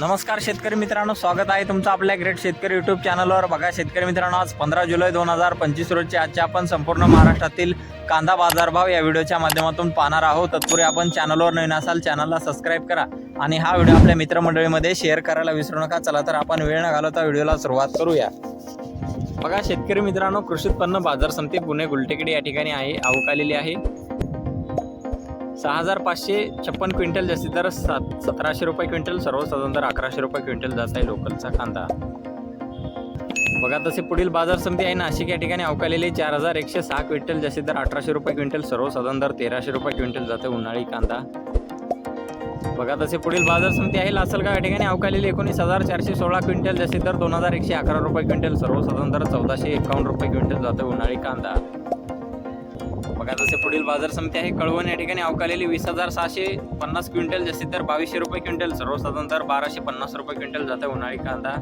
नमस्कार शेतकरी मित्रांनो स्वागत आहे तुमचं आपल्या ग्रेट शेतकरी युट्यूब चॅनलवर बघा शेतकरी मित्रांनो आज पंधरा जुलै दोन हजार पंचवीस रोजची आजच्या आपण संपूर्ण महाराष्ट्रातील कांदा बाजारभाव या व्हिडिओच्या माध्यमातून पाहणार आहोत. तत्पूर्वी आपण चॅनलवर नवीन असाल चॅनलला सबस्क्राईब करा आणि हा व्हिडिओ आपल्या मित्रमंडळीमध्ये शेअर करायला विसरू नका. चला तर आपण वेळ न घालवता व्हिडिओला सुरुवात करूया. बघा शेतकरी मित्रांनो कृषी उत्पन्न बाजार समिती पुणे गुलटेकडी या ठिकाणी आहे आवक आलेली आहे. सहा हजार पाचशे छप्पन क्विंटल जास्तीत दर सात सतराशे रुपये क्विंटल सर्वसाधारण दर अकराशे रुपये क्विंटल जात आहे लोकलचा कांदा. बघा तसे पुढील बाजार समिती आहे नाशिक या ठिकाणी अवकालेले चार हजार एकशे सहा क्विंटल जास्तीत दर अठराशे रुपये क्विंटल सर्वसाधारण दर तेराशे रुपये क्विंटल जाते उन्हाळी कांदा. बघा तसे पुढील बाजार समिती आहे लासलगाव या ठिकाणी अवकालेली एकोणीस हजार चारशे सोळा क्विंटल जास्तीत दर दोन हजार एकशे अकरा रुपये क्विंटल सर्वसाधारण दर चौदाशे एकावन्न रुपये क्विंटल जाते उन्हाळी कांदा. बघा जसे पुढील बाजार समिती आहे कळवण या ठिकाणी अवकालेली वीस हजार सहाशे पन्नास क्विंटल जास्तीत तर बावीसशे रुपये क्विंटल सर्वसाधारण तर बाराशे पन्नास रुपये क्विंटल जाते उन्हाळी कांदा.